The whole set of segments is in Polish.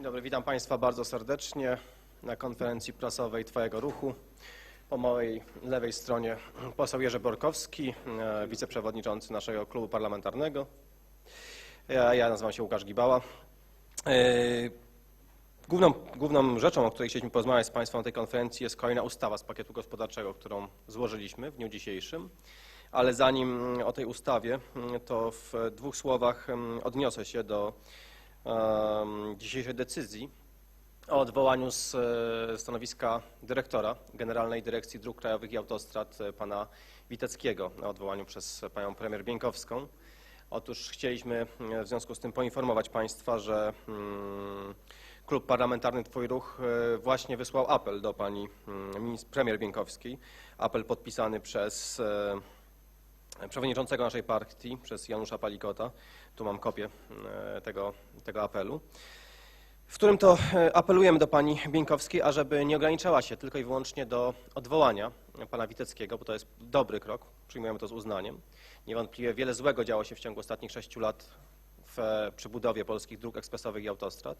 Dzień dobry, witam Państwa bardzo serdecznie na konferencji prasowej Twojego Ruchu. Po mojej lewej stronie poseł Jerzy Borkowski, e, wiceprzewodniczący naszego klubu parlamentarnego. Ja, ja nazywam się Łukasz Gibała. E, Główną, główną rzeczą, o której chcieliśmy porozmawiać z Państwem na tej konferencji jest kolejna ustawa z pakietu gospodarczego, którą złożyliśmy w dniu dzisiejszym. Ale zanim o tej ustawie, to w dwóch słowach odniosę się do dzisiejszej decyzji o odwołaniu z e, stanowiska dyrektora Generalnej Dyrekcji Dróg Krajowych i Autostrad e, pana Witeckiego, o odwołaniu przez panią premier Bieńkowską. Otóż chcieliśmy e, w związku z tym poinformować Państwa, że mm, Klub Parlamentarny Twój Ruch właśnie wysłał apel do pani mm, premier Bieńkowskiej. Apel podpisany przez przewodniczącego naszej partii, przez Janusza Palikota. Tu mam kopię e, tego, tego apelu w którym to e, apelujemy do pani Bieńkowskiej, ażeby nie ograniczała się tylko i wyłącznie do odwołania pana Witeckiego, bo to jest dobry krok, przyjmujemy to z uznaniem. Niewątpliwie wiele złego działo się w ciągu ostatnich sześciu lat w e, przebudowie polskich dróg ekspresowych i autostrad,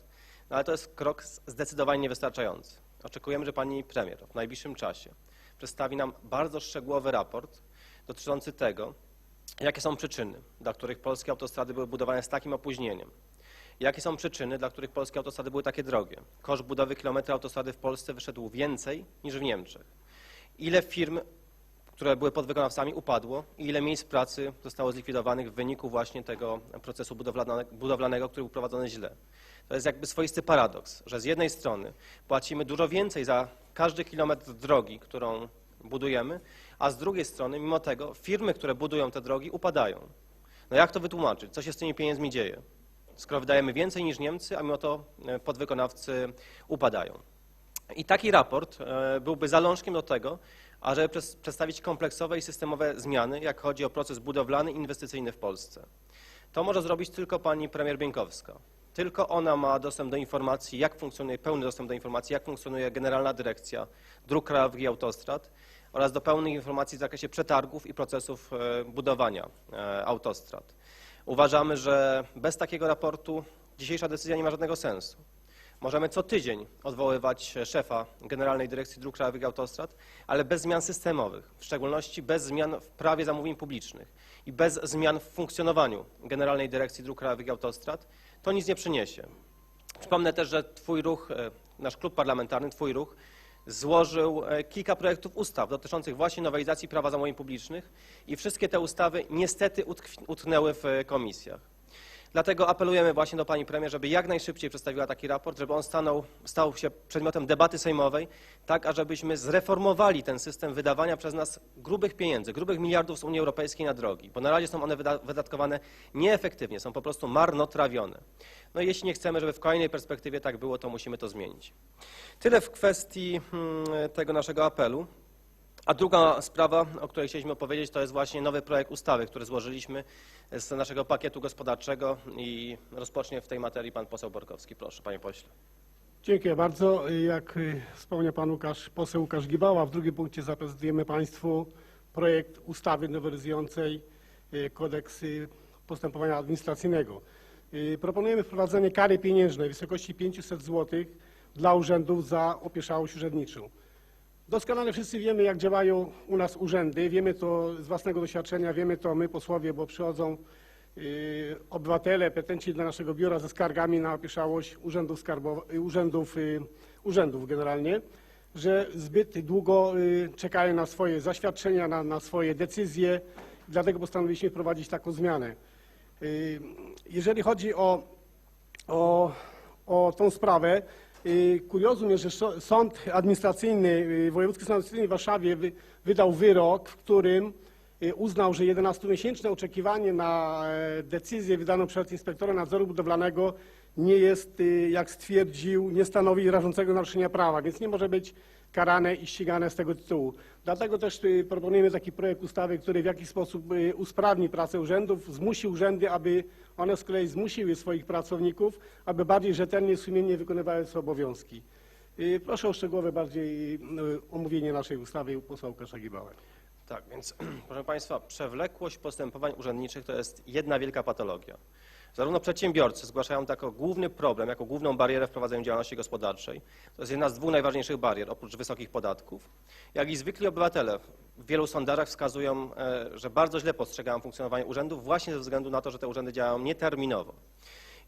no ale to jest krok zdecydowanie niewystarczający. Oczekujemy, że pani premier w najbliższym czasie przedstawi nam bardzo szczegółowy raport dotyczący tego, jakie są przyczyny, dla których polskie autostrady były budowane z takim opóźnieniem, Jakie są przyczyny, dla których polskie autostrady były takie drogie? Koszt budowy kilometra autostrady w Polsce wyszedł więcej niż w Niemczech. Ile firm, które były podwykonawcami, upadło i ile miejsc pracy zostało zlikwidowanych w wyniku właśnie tego procesu budowlane- budowlanego, który był prowadzony źle? To jest jakby swoisty paradoks, że z jednej strony płacimy dużo więcej za każdy kilometr drogi, którą budujemy, a z drugiej strony, mimo tego, firmy, które budują te drogi, upadają. No jak to wytłumaczyć? Co się z tymi pieniędzmi dzieje? skoro wydajemy więcej niż Niemcy, a mimo to e, podwykonawcy upadają. I taki raport e, byłby zalążkiem do tego, ażeby przedstawić kompleksowe i systemowe zmiany, jak chodzi o proces budowlany i inwestycyjny w Polsce. To może zrobić tylko pani premier Bieńkowska. Tylko ona ma dostęp do informacji, jak funkcjonuje, pełny dostęp do informacji, jak funkcjonuje Generalna Dyrekcja Dróg Krajowych i Autostrad oraz do pełnych informacji w zakresie przetargów i procesów e, budowania e, autostrad. Uważamy, że bez takiego raportu dzisiejsza decyzja nie ma żadnego sensu. Możemy co tydzień odwoływać szefa Generalnej Dyrekcji Dróg Krajowych i Autostrad, ale bez zmian systemowych, w szczególności bez zmian w prawie zamówień publicznych i bez zmian w funkcjonowaniu Generalnej Dyrekcji Dróg Krajowych i Autostrad, to nic nie przyniesie. Przypomnę też, że Twój ruch, e, nasz klub parlamentarny, Twój ruch, złożył e, kilka projektów ustaw dotyczących właśnie nowelizacji prawa zamówień publicznych i wszystkie te ustawy niestety utknęły w e, komisjach. Dlatego apelujemy właśnie do pani premier, żeby jak najszybciej przedstawiła taki raport, żeby on stanął, stał się przedmiotem debaty sejmowej, tak ażebyśmy zreformowali ten system wydawania przez nas grubych pieniędzy, grubych miliardów z Unii Europejskiej na drogi, bo na razie są one wyda wydatkowane nieefektywnie, są po prostu marnotrawione. No i jeśli nie chcemy, żeby w kolejnej perspektywie tak było, to musimy to zmienić. Tyle w kwestii hmm, tego naszego apelu. A druga sprawa, o której chcieliśmy opowiedzieć, to jest właśnie nowy projekt ustawy, który złożyliśmy z naszego pakietu gospodarczego i rozpocznie w tej materii pan poseł Borkowski. Proszę, panie pośle. Dziękuję bardzo. Jak wspomniał pan Łukasz, poseł Łukasz Gibała, w drugim punkcie zaprezentujemy państwu projekt ustawy nowelizującej y, kodeks y, postępowania administracyjnego. Y, Proponujemy wprowadzenie kary pieniężnej w wysokości 500 zł dla urzędów za opieszałość urzędniczą. Doskonale wszyscy wiemy, jak działają u nas urzędy. Wiemy to z własnego doświadczenia, wiemy to my posłowie, bo przychodzą y, obywatele, petenci do naszego biura ze skargami na opieszałość urzędów, y, urzędów, y, urzędów generalnie, że zbyt długo czekają na swoje zaświadczenia, na, na swoje decyzje. Dlatego postanowiliśmy wprowadzić taką zmianę. Jeżeli chodzi o o, o tą sprawę. Y, Kuriozum jest, że Sąd Administracyjny, y, Wojewódzki Sąd Administracyjny w Warszawie wy, wydał wyrok, w którym y, uznał, że 11-miesięczne oczekiwanie na e, decyzję wydaną przez inspektora nadzoru budowlanego nie jest, y, jak stwierdził, nie stanowi rażącego naruszenia prawa, więc nie może być karane i ścigane z tego tytułu. Dlatego też y, proponujemy taki projekt ustawy, który w jakiś sposób y, usprawni pracę urzędów, zmusi urzędy, aby one z kolei zmusiły swoich pracowników, aby bardziej rzetelnie, sumiennie wykonywały swoje obowiązki. Proszę o szczegółowe bardziej omówienie naszej ustawy posła Łukasza Gibała. Tak, więc proszę państwa, przewlekłość postępowań urzędniczych to jest jedna wielka patologia. Zarówno przedsiębiorcy zgłaszają to jako główny problem, jako główną barierę w prowadzeniu działalności gospodarczej. To jest jedna z dwóch najważniejszych barier, oprócz wysokich podatków. Jak i zwykli obywatele w wielu sondażach wskazują, e, że bardzo źle postrzegają funkcjonowanie urzędów właśnie ze względu na to, że te urzędy działają nieterminowo.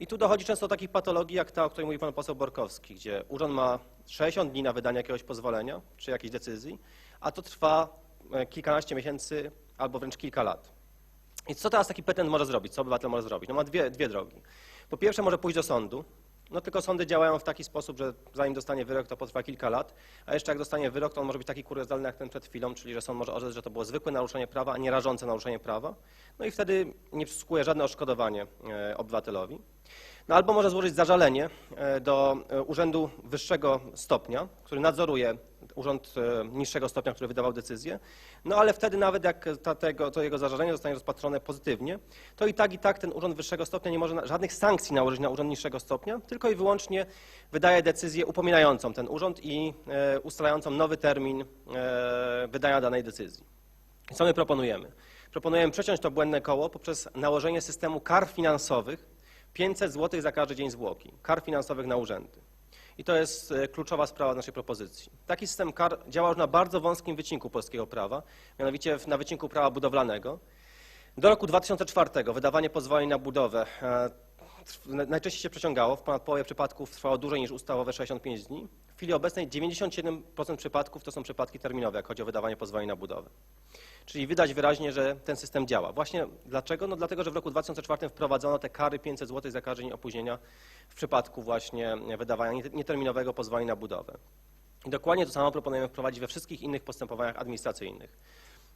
I tu dochodzi często do takich patologii, jak ta, o której mówi pan poseł Borkowski, gdzie urząd ma 60 dni na wydanie jakiegoś pozwolenia czy jakiejś decyzji, a to trwa e, kilkanaście miesięcy albo wręcz kilka lat. I co teraz taki petent może zrobić? Co obywatel może zrobić? No ma dwie, dwie drogi. Po pierwsze może pójść do sądu, no tylko sądy działają w taki sposób, że zanim dostanie wyrok, to potrwa kilka lat, a jeszcze jak dostanie wyrok, to on może być taki kuriozalny jak ten przed chwilą, czyli że sąd może orzec, że to było zwykłe naruszenie prawa, a nie rażące naruszenie prawa, no i wtedy nie przysługuje żadne odszkodowanie e, obywatelowi. No albo może złożyć zażalenie e, do e, urzędu wyższego stopnia, który nadzoruje urząd e, niższego stopnia, który wydawał decyzję. No ale wtedy nawet jak ta, tego, to jego zażalenie zostanie rozpatrzone pozytywnie, to i tak i tak ten urząd wyższego stopnia nie może żadnych sankcji nałożyć na urząd niższego stopnia, tylko i wyłącznie wydaje decyzję upominającą ten urząd i e, ustalającą nowy termin e, wydania danej decyzji. Co my proponujemy? Proponujemy przeciąć to błędne koło poprzez nałożenie systemu kar finansowych 500 zł za każdy dzień zwłoki, kar finansowych na urzędy. I to jest e, kluczowa sprawa naszej propozycji. Taki system kar działa już na bardzo wąskim wycinku polskiego prawa, mianowicie na wycinku prawa budowlanego. Do roku 2004 wydawanie pozwoleń na budowę e, najczęściej się przeciągało, w ponad połowie przypadków trwało dłużej niż ustawowe 65 dni. W chwili obecnej 97% przypadków to są przypadki terminowe, jak chodzi o wydawanie pozwoleń na budowę. Czyli widać wyraźnie, że ten system działa. Właśnie dlaczego? No dlatego, że w roku 2004 wprowadzono te kary 500 zł za każdy opóźnienia w przypadku właśnie wydawania nie- nieterminowego pozwolenia na budowę. I dokładnie to samo proponujemy wprowadzić we wszystkich innych postępowaniach administracyjnych.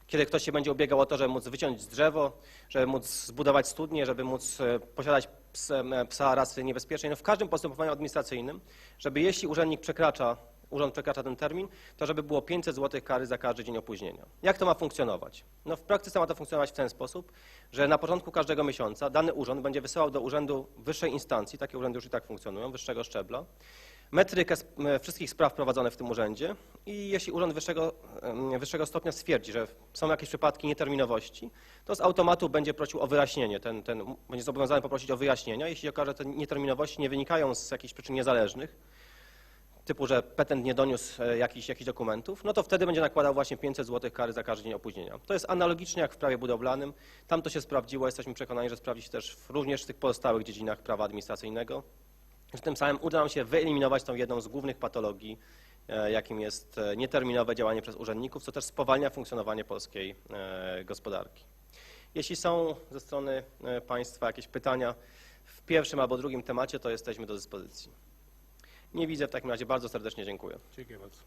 Kiedy ktoś się będzie ubiegał o to, żeby móc wyciąć drzewo, żeby móc zbudować studnię, żeby móc e, posiadać psa, psa rasy niebezpiecznej, no w każdym postępowaniu administracyjnym, żeby jeśli urzędnik przekracza, urząd przekracza ten termin, to żeby było 500 zł kary za każdy dzień opóźnienia. Jak to ma funkcjonować? No w praktyce ma to funkcjonować w ten sposób, że na początku każdego miesiąca dany urząd będzie wysyłał do urzędu wyższej instancji, takie urzędy już i tak funkcjonują, wyższego szczebla, metrykę wszystkich spraw prowadzonych w tym urzędzie i jeśli urząd wyższego, wyższego stopnia stwierdzi, że są jakieś przypadki nieterminowości, to z automatu będzie prosił o wyjaśnienie, ten, ten, będzie zobowiązany poprosić o wyjaśnienia. Jeśli okaże, że te nieterminowości nie wynikają z jakichś przyczyn niezależnych, typu, że petent nie doniósł e, jakichś, jakichś dokumentów, no to wtedy będzie nakładał właśnie 500 zł kary za każdy dzień opóźnienia. To jest analogicznie jak w prawie budowlanym. Tam to się sprawdziło, jesteśmy przekonani, że sprawdzi się też w, również w tych pozostałych dziedzinach prawa administracyjnego. że tym samym uda nam się wyeliminować tą jedną z głównych patologii, e, jakim jest e, nieterminowe działanie przez urzędników, co też spowalnia funkcjonowanie polskiej gospodarki. Jeśli są ze strony Państwa jakieś pytania w pierwszym albo drugim temacie, to jesteśmy do dyspozycji. Nie widzę, w takim razie bardzo serdecznie dziękuję. Dziękuję bardzo.